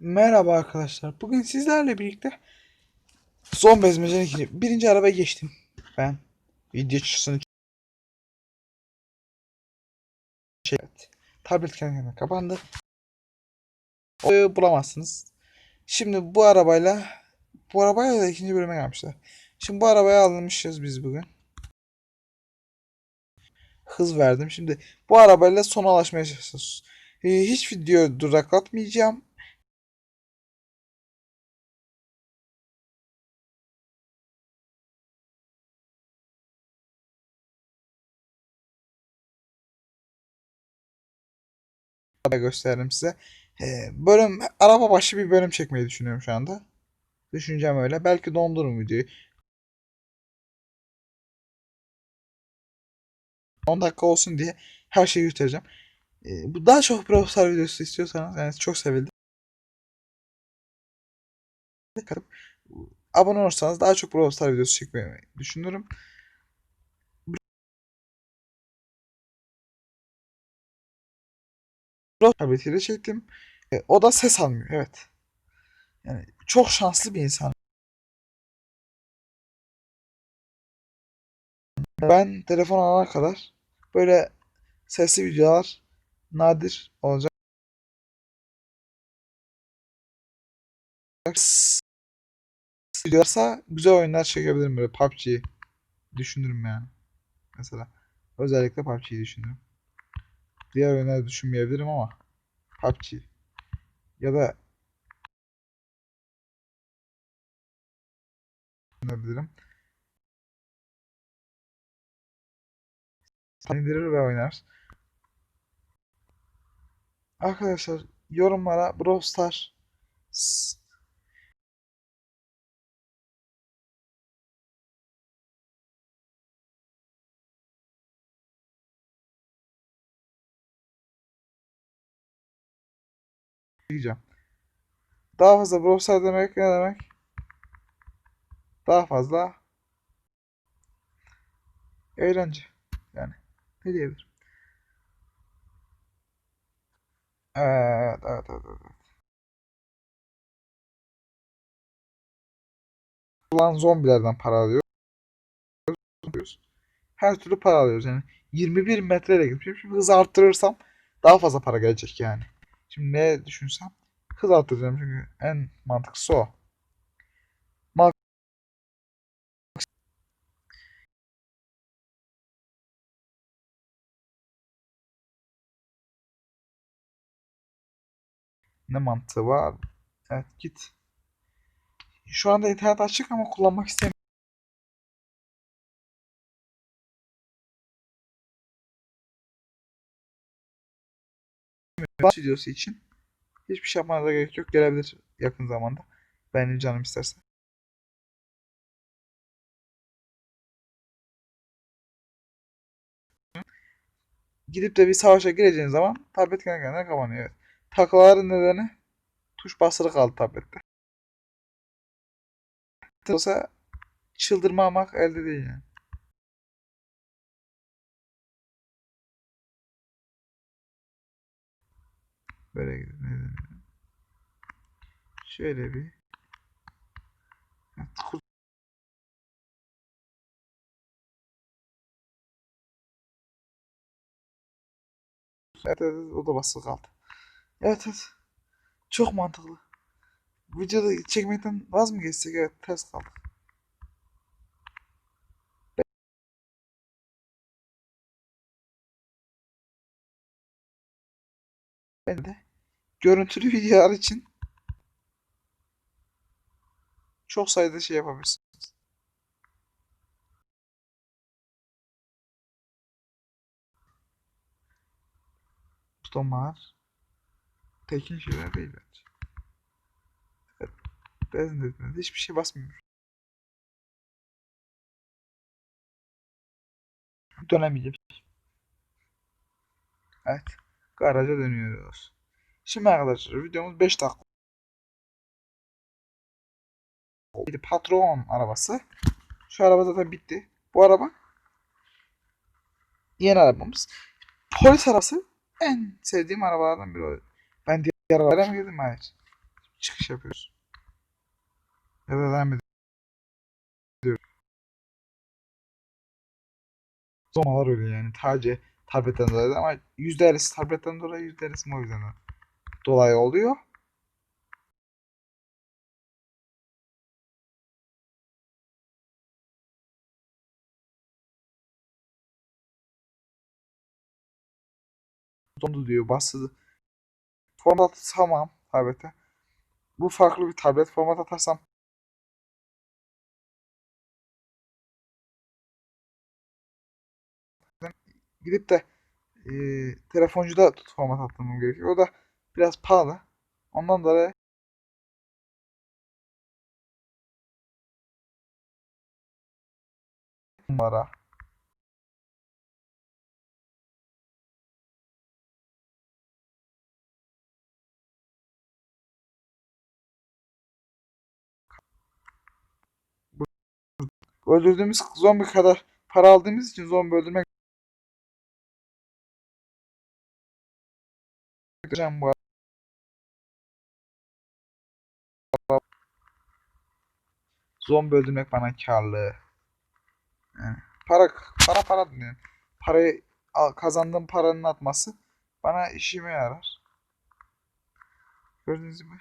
Merhaba arkadaşlar. Bugün sizlerle birlikte Zombi ezmecenin ikinci. Birinci arabaya geçtim. Ben video çıksın. Şey, tablet kendi kendine kapandı. O bulamazsınız. Şimdi bu arabayla bu arabayla da ikinci bölüme gelmişler. Şimdi bu arabaya alınmışız biz bugün. Hız verdim. Şimdi bu arabayla sona ulaşmaya çalışıyoruz. Ee, Hiç video duraklatmayacağım. Da gösteririm size. Ee, bölüm araba başı bir bölüm çekmeyi düşünüyorum şu anda. Düşüncem öyle. Belki dondururum videoyu. 10 dakika olsun diye her şeyi göstereceğim. Ee, daha çok profesör videosu istiyorsanız yani çok sevildi. Abone olursanız daha çok profesör videosu çekmeyi düşünürüm. Tabletiyle çektim. E, o da ses almıyor. Evet. Yani çok şanslı bir insan. Ben telefon alana kadar böyle sesli videolar nadir olacak. Videolarsa güzel oyunlar çekebilirim böyle PUBG düşünürüm yani. Mesela özellikle PUBG'yi düşünürüm. Diğer oyunları düşünmeyebilirim ama PUBG ya da düşünebilirim. indirir ve oynar. Arkadaşlar yorumlara Brawl Stars diyeceğim. Daha fazla Brawl Stars demek ne demek? Daha fazla eğlence. Yani ne diyebilirim? Evet, evet, evet, evet. Ulan zombilerden para alıyoruz. Her türlü para alıyoruz yani. 21 metreyle gitmişim. Şimdi hızı arttırırsam daha fazla para gelecek yani. Şimdi ne düşünsem hız arttıracağım çünkü en mantıklısı o. Ne mantığı var? Evet git. Şu anda internet açık ama kullanmak istemiyorum. Videosu için hiçbir şey yapmanıza gerek yok. Gelebilir yakın zamanda. Benim canım isterse. Gidip de bir savaşa gireceğiniz zaman tablet kendi kendine kapanıyor. Evet. Takıların nedeni tuş basılı kaldı tablette. Olsa çıldırmamak elde değil yani. Böyle gidelim. Şöyle bir Evet, evet, o da basılı kaldı. Evet evet. Çok mantıklı. Videoda çekmekten vaz mı geçsek? Evet ters kaldı. Ben de görüntülü videolar için çok sayıda şey yapabilirsiniz. Butonlar tekin şeyler değil bence. Evet. Benzin dediniz. Hiçbir şey basmıyor. Dönemeyeceğim. Evet. Garaja dönüyoruz. Şimdi arkadaşlar videomuz 5 dakika. Bir patron arabası. Şu araba zaten bitti. Bu araba yeni arabamız. Polis arabası en sevdiğim arabalardan biri. Ben diğer arabalara mı girdim? Hayır. çıkış yapıyoruz. Ya da devam ediyoruz. Zomalar öyle yani. Sadece tabletten dolayı ama %50'si tabletten dolayı %50'si mobilden dolayı oluyor. dondu diyor. Bastı. Format tamam tablete. Bu farklı bir tablet. Format atarsam gidip de e, telefoncuda tut format attırmam gerekiyor. O da biraz pahalı. Ondan dolayı numara öldürdüğümüz zombi kadar para aldığımız için zombi öldürmek Can bu Zombi öldürmek bana karlı. Yani para para para yani. Parayı kazandığım paranın atması bana işime yarar. Gördünüz mü?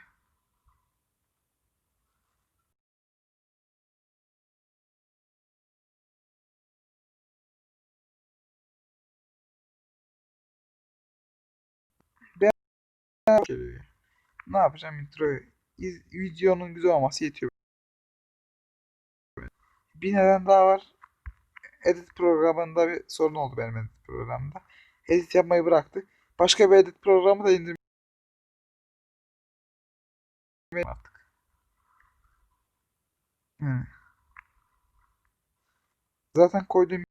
Geliyor. Ne yapacağım introyu? İz- videonun güzel olması yetiyor. Bir neden daha var. Edit programında bir sorun oldu benim edit programında. Edit yapmayı bıraktık. Başka bir edit programı da indirmeyi artık. Yani. Zaten koyduğum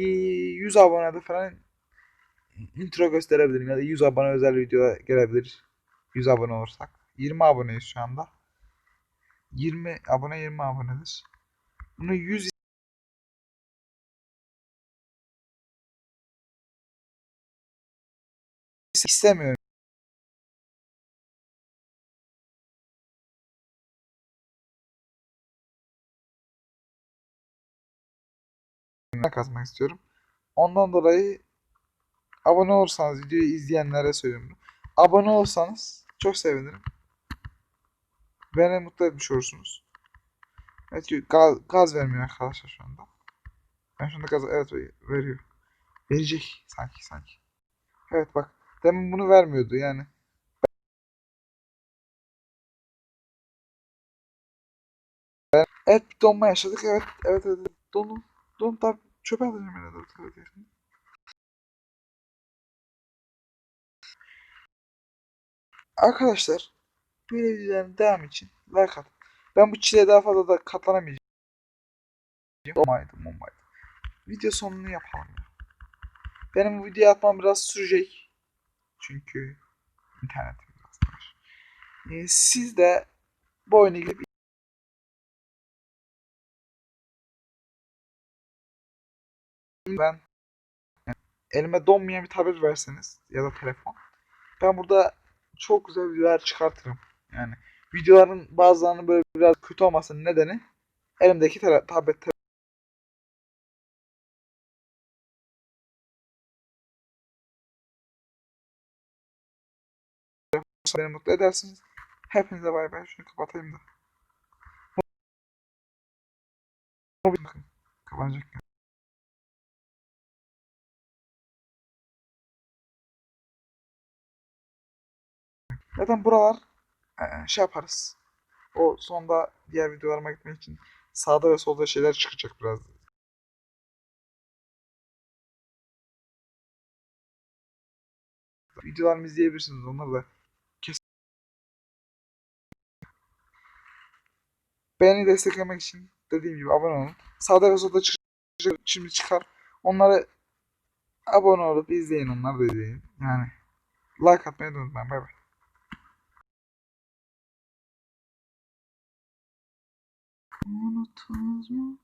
bir 100 abonede falan intro gösterebilirim ya da 100 abone özel video gelebilir. 100 abone olursak. 20 aboneyiz şu anda. 20 abone 20 abonedir. Bunu 100 istemiyorum. kazmak istiyorum. Ondan dolayı abone olursanız videoyu izleyenlere söylüyorum. Abone olsanız çok sevinirim. Beni mutlu etmiş olursunuz. Evet gaz, gaz vermiyor arkadaşlar şu anda. Ben şu anda gaz evet veriyor. Verecek sanki sanki. Evet bak demin bunu vermiyordu yani. Evet bir donma yaşadık evet evet evet donun don tabi çöpe atacağım herhalde bu tarafa Arkadaşlar böyle videoların devam için like atın. Ben bu çileye daha fazla da katlanamayacağım. Olmaydı olmaydı. Video sonunu yapalım ya. Benim bu videoyu atmam biraz sürecek. Çünkü internetim biraz var. Ee, siz de bu oyunu girip ben elime donmayan bir tablet verseniz ya da telefon ben burada çok güzel videolar çıkartırım. Yani videoların bazılarının böyle biraz kötü olmasının nedeni elimdeki tablet beni mutlu edersiniz. Hepinize bay bay. Şunu kapatayım da. Kapanacak. Zaten buralar eee, şey yaparız. O sonda diğer videolarıma gitmek için sağda ve solda şeyler çıkacak biraz. Videolarımı izleyebilirsiniz. Onları da. Beni desteklemek için dediğim gibi abone olun. Sağda ve solda çıkacak şimdi çıkar. Onları abone olup izleyin. Onları da izleyin. Yani like atmayı unutmayın. Bay bay. mutualismo